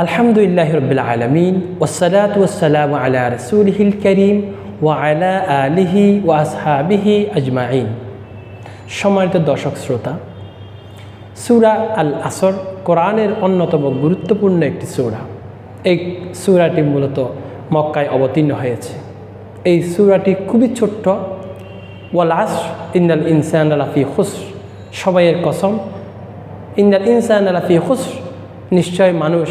আলহামদুলিল্লাহ রবিল আলমিন ওসালাত ওসালাম আলা রসুলহিল করিম ওয়া আলা আলিহি ওয়া আসহাবিহি আজমাইন। সম্মানিত দর্শক শ্রোতা, সুরা আল আসর কোরআনের অন্যতম গুরুত্বপূর্ণ একটি সুরা। এই সুরাটি মূলত মক্কায় অবতীর্ণ হয়েছে। এই সুরাটি খুবই ছোট্ট। ওয়ালাস ইন্দাল ইনসান আলাফি খুস সবাইয়ের কসম ইন্দাল ইনসান আলাফি খুস নিশ্চয় মানুষ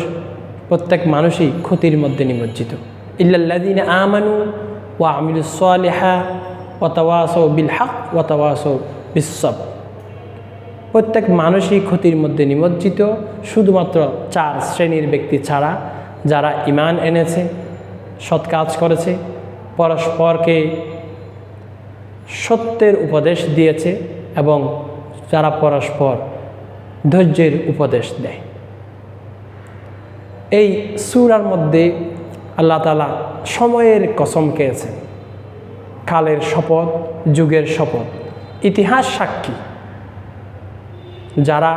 প্রত্যেক মানুষই ক্ষতির মধ্যে নিমজ্জিত। ইল্লাল্লাদিন আমানু ওয়া আমিলুসলেহা ওয়াতাওয়াস বিল হক ওয়াতাওয়াস বিশ্বব প্রত্যেক মানুষই ক্ষতির মধ্যে নিমজ্জিত, শুধুমাত্র চার শ্রেণির ব্যক্তি ছাড়া যারা ইমান এনেছে, সৎ কাজ করেছে, পরস্পরকে সত্যের উপদেশ দিয়েছে এবং যারা পরস্পর ধৈর্যের উপদেশ দেয়। এই সুরার মধ্যে আল্লাহ তালা সময়ের কসম খেয়েছেন কালের শপথ, যুগের শপথ, ইতিহাস সাক্ষী। যারা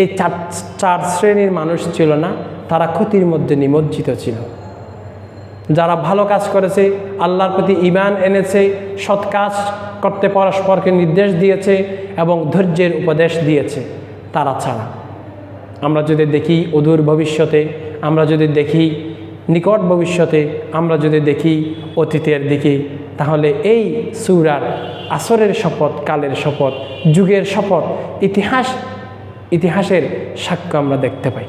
এই চার চার শ্রেণির মানুষ ছিল না, তারা ক্ষতির মধ্যে নিমজ্জিত ছিল। যারা ভালো কাজ করেছে, আল্লাহর প্রতি ইমান এনেছে, সৎ কাজ করতে পরস্পরকে নির্দেশ দিয়েছে এবং ধৈর্যের উপদেশ দিয়েছে, তারা ছাড়া। আমরা যদি দেখি অদূর ভবিষ্যতে আমরা যদি দেখি নিকট ভবিষ্যতে, আমরা যদি দেখি অতীতের দিকে, তাহলে এই সুরার আসরের শপথ, কালের শপথ, যুগের শপথ, ইতিহাস, ইতিহাসের সাক্ষ্য আমরা দেখতে পাই।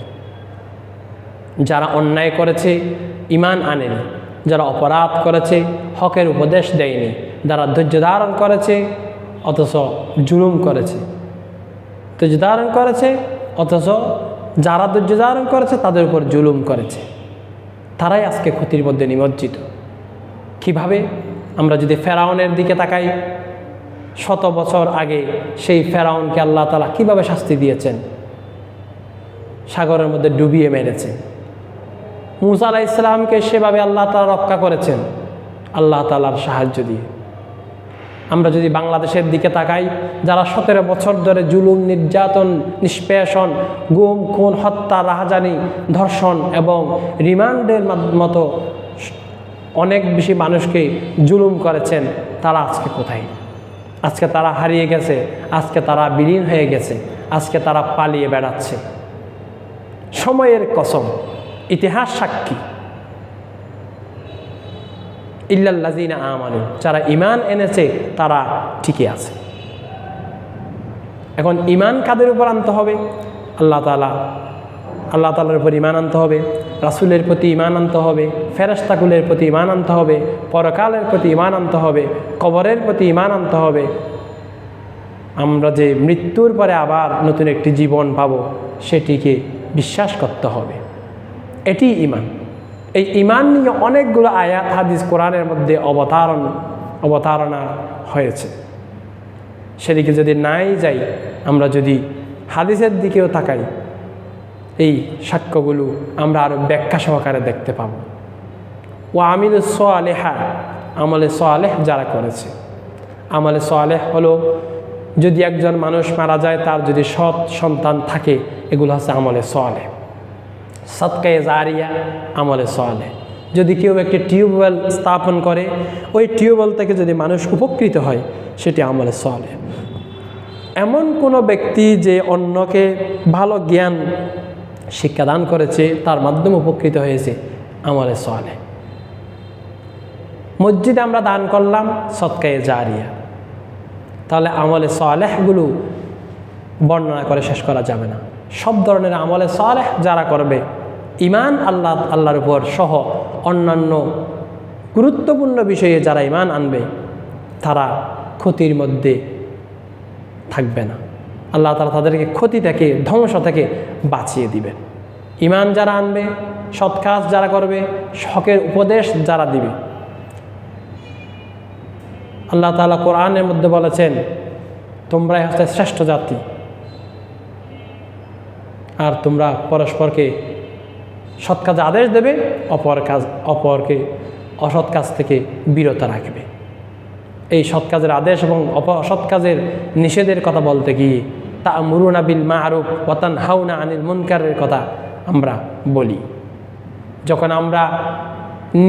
যারা অন্যায় করেছে ইমান আনেনি। যারা অপরাধ করেছে, হকের উপদেশ দেয়নি। যারা ধৈর্য ধারণ করেছে, অথচ জুলুম করেছে। ধৈর্য ধারণ করেছে, অথচ যারা ধৈর্য ধারণ করেছে, তাদের উপর জুলুম করেছে। তারাই আজকে ক্ষতির মধ্যে নিমজ্জিত। কীভাবে? আমরা যদি ফেরাউনের দিকে তাকাই, শত বছর আগে সেই ফেরাউনকে আল্লাহ তালা কীভাবে শাস্তি দিয়েছেন? সাগরের মধ্যে ডুবিয়ে মেরেছে। মুসা আলাহ ইসলামকে সেভাবে আল্লাহ তালা রক্ষা করেছেন, আল্লাহ তালার সাহায্য দিয়ে। আমরা যদি বাংলাদেশের দিকে তাকাই, যারা সতেরো বছর ধরে জুলুম, নির্যাতন, নিষ্পেষণ, গুম, খুন, হত্যা, রাহাজানি, ধর্ষণ এবং রিমান্ডের মতো অনেক বেশি মানুষকে জুলুম করেছেন, তারা আজকে কোথায়? আজকে তারা হারিয়ে গেছে, আজকে তারা বিলীন হয়ে গেছে, আজকে তারা পালিয়ে বেড়াচ্ছে। সময়ের কসম, ইতিহাস সাক্ষী। ইল্লাল্লাজিনা আমানু, যারা ইমান এনেছে, তারা ঠিকই আছে। এখন ইমান কাদের উপর আনতে হবে? আল্লাহ তালা আল্লাহ তালার উপর ইমান আনতে হবে, রাসুলের প্রতি ইমান আনতে হবে ফেরাস্তাকুলের প্রতি ইমান আনতে হবে, পরকালের প্রতি ইমান আনতে হবে, কবরের প্রতি ইমান আনতে হবে। আমরা যে মৃত্যুর পরে আবার নতুন একটি জীবন পাব, সেটিকে বিশ্বাস করতে হবে। এটি ইমান এই ইমান নিয়ে অনেকগুলো আয়াত হাদিস কোরআনের মধ্যে অবতারণ, অবতারণা হয়েছে। সেদিকে যদি নাই যাই, আমরা যদি হাদিসের দিকেও তাকাই, এই সাক্ষ্যগুলো আমরা আরও ব্যাখ্যা সহকারে দেখতে পাব। ও আমিল সোয়ালেহা আমলে সোয়ালেহ যারা করেছে। আমলে সোয়ালেহ হলো, যদি একজন মানুষ মারা যায়, তার যদি সৎ সন্তান থাকে, এগুলো হচ্ছে আমলে সোয়ালেহ সৎকায়ে জারিয়া আমলে সোয়ালে যদি কেউ একটি টিউবওয়েল স্থাপন করে, ওই টিউবওয়েল থেকে যদি মানুষ উপকৃত হয়, সেটি আমলে সোয়ালে এমন কোনো ব্যক্তি যে অন্যকে ভালো জ্ঞান শিক্ষাদান করেছে, তার মাধ্যমে উপকৃত হয়েছে, আমলে সোয়ালে মসজিদে আমরা দান করলাম সৎকায়ে জারিয়া। তাহলে আমলে সোয়ালেহগুলো বর্ণনা করে শেষ করা যাবে না। সব ধরনের আমলে সালেহ যারা করবে ইমান আল্লাহ আল্লাহর উপর সহ অন্যান্য গুরুত্বপূর্ণ বিষয়ে যারা ইমান আনবে, তারা ক্ষতির মধ্যে থাকবে না। আল্লাহ তালা তাদেরকে ক্ষতি থেকে, ধ্বংস থেকে বাঁচিয়ে দিবেন ইমান যারা আনবে, সৎ কাজ যারা করবে, শখের উপদেশ যারা দিবে। আল্লাহ তালা কোরআনের মধ্যে বলেছেন, তোমরাই হচ্ছে শ্রেষ্ঠ জাতি। আর তোমরা পরস্পরকে সৎ কাজে আদেশ দেবে, অপর কাজ, অপরকে অসৎ কাজ থেকে বিরত রাখবে। এই সৎ কাজের আদেশ এবং অসৎ কাজের নিষেধের কথা বলতে গিয়ে তা মুরুনা বিল মা আরুফ ওয়াতান হাউনা আনিল মুনকারের কথা আমরা বলি। যখন আমরা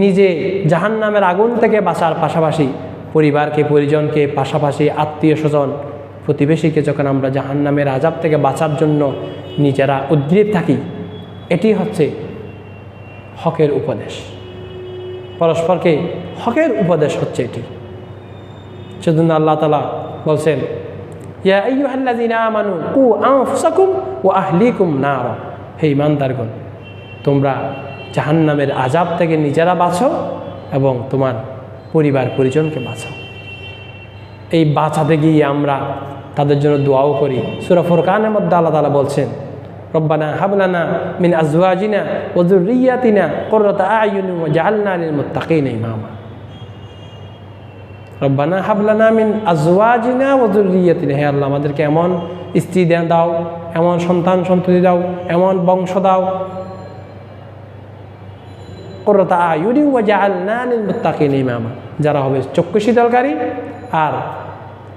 নিজে জাহান্নামের আগুন থেকে বাঁচার পাশাপাশি পরিবারকে, পরিজনকে, পাশাপাশি আত্মীয় স্বজন, প্রতিবেশীকে যখন আমরা জাহান্নামের আজাব থেকে বাঁচার জন্য নিজেরা উদ্গ্রীব থাকি, এটি হচ্ছে হকের উপদেশ। পরস্পরকে হকের উপদেশ হচ্ছে এটি। সেজন্য আল্লাহ তালা বলছেন হে ইমানদারগণ তোমরা জাহান্নামের আজাব থেকে নিজেরা বাঁচো এবং তোমার পরিবার পরিজনকে বাঁচাও। এই বাঁচাতে গিয়ে আমরা তাদের জন্য দোয়াও করি। সুরা ফুরকানের মধ্যে আল্লাহ তালা বলছেন রব্বানা হাবলানা মিন আজওয়াজিনা ওয়া যুররিয়াতিনা কুররাতা আয়ুনি ওয়া জাআলনা লিল মুত্তাকিনা ইমামা। রব্বানা হাবলানা মিন আজওয়াজিনা ওয়া যুররিয়াতিনা। হে আল্লাহ, আমাদেরকে এমন স্ত্রী দেন দাও, এমন সন্তান সন্ততি দাও, এমন বংশ দাও। কুররাতা আয়ুনি ওয়া জাআলনা লিল মুত্তাকিনা ইমামা। যারা হবে চক্ষু শীতলকারী আর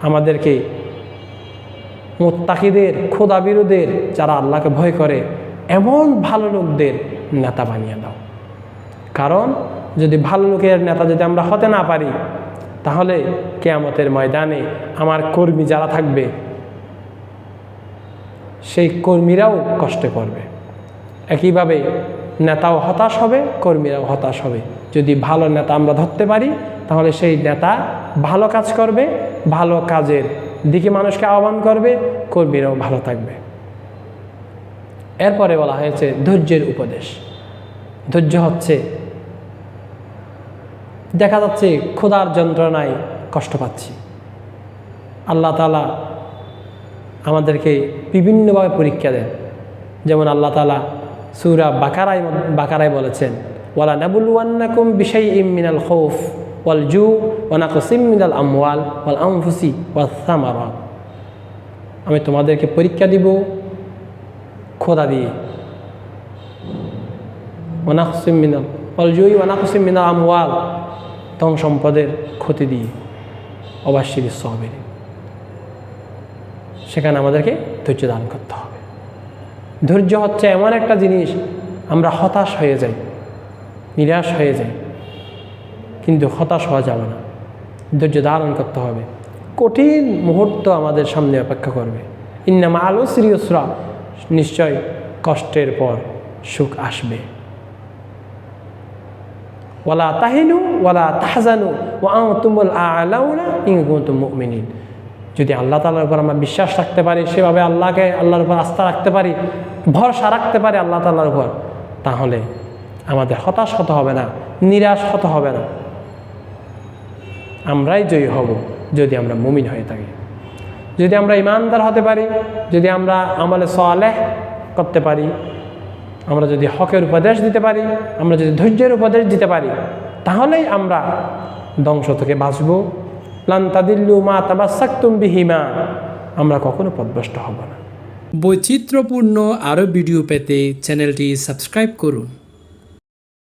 আমাদেরকে মোত্তাকিদের খোদাবিরুদের যারা আল্লাহকে ভয় করে, এমন ভালো লোকদের নেতা বানিয়ে দাও। কারণ যদি ভালো লোকের নেতা যদি আমরা হতে না পারি, তাহলে কেয়ামতের ময়দানে আমার কর্মী যারা থাকবে, সেই কর্মীরাও কষ্টে পড়বে। একইভাবে নেতাও হতাশ হবে, কর্মীরাও হতাশ হবে। যদি ভালো নেতা আমরা ধরতে পারি, তাহলে সেই নেতা ভালো কাজ করবে, ভালো কাজের দিকে মানুষকে আহ্বান করবে, কর্মীরাও ভালো থাকবে। এরপরে বলা হয়েছে ধৈর্যের উপদেশ। ধৈর্য হচ্ছে, দেখা যাচ্ছে ক্ষুধার যন্ত্রণায় কষ্ট পাচ্ছি। আল্লাহ তালা আমাদেরকে বিভিন্নভাবে পরীক্ষা দেন। যেমন আল্লাহ তালা সুরা বাকারায় বাকারায় বলেছেন, ওয়ালা নাবুলুয়ান্নাকুম বিষয় ইমিনাল খৌফ ওয়াল জু ওয়ানাকুসিম মিনাল আমওয়াল ওয়াল আমফুসি ওয়াল সামারাত আমি তোমাদেরকে পরীক্ষা দিব খোদা দিয়ে। ওয়ানাকুসিম মিনাল ওয়াল জুই ওয়ানাকুসিম মিনাল আমওয়াল ধন সম্পদের ক্ষতি দিয়ে অবাশ্যী সহবের সেখানে আমাদেরকে ধৈর্য দান করতে হবে। ধৈর্য হচ্ছে এমন একটা জিনিস, আমরা হতাশ হয়ে যাই, নিরাশ হয়ে যাই, কিন্তু হতাশ হওয়া যাবে না। ধৈর্য ধারণ করতে হবে। কঠিন মুহূর্ত আমাদের সামনে অপেক্ষা করবে। ইন্নামা আলো সিরিয়সরা নিশ্চয় কষ্টের পর সুখ আসবে। ওয়ালা তাহিনু, ওয়ালা তাহজানু ও তুমুল আলাউনা মুমিনিন। যদি আল্লাহ তালার উপর আমরা বিশ্বাস রাখতে পারি, সেভাবে আল্লাহকে, আল্লাহর উপর আস্থা রাখতে পারি, ভরসা রাখতে পারি আল্লাহ তাল্লার উপর, তাহলে আমাদের হতাশ হতে হবে না, নিরাশ হতে হবে না। আমরাই জয়ী হব যদি আমরা মুমিন হয়ে থাকি। যদি আমরা ইমানদার হতে পারি, যদি আমরা আমলে সালেহ করতে পারি, আমরা যদি হকের উপদেশ দিতে পারি, আমরা যদি ধৈর্যের উপদেশ দিতে পারি, তাহলেই আমরা ধ্বংস থেকে বাঁচব। লান্তাদিল্লু মা তাবাসাক্তুম বিহিমা, আমরা কখনো পদভ্রষ্ট হব না। বৈচিত্র্যপূর্ণ আরও ভিডিও পেতে চ্যানেলটি সাবস্ক্রাইব করুন।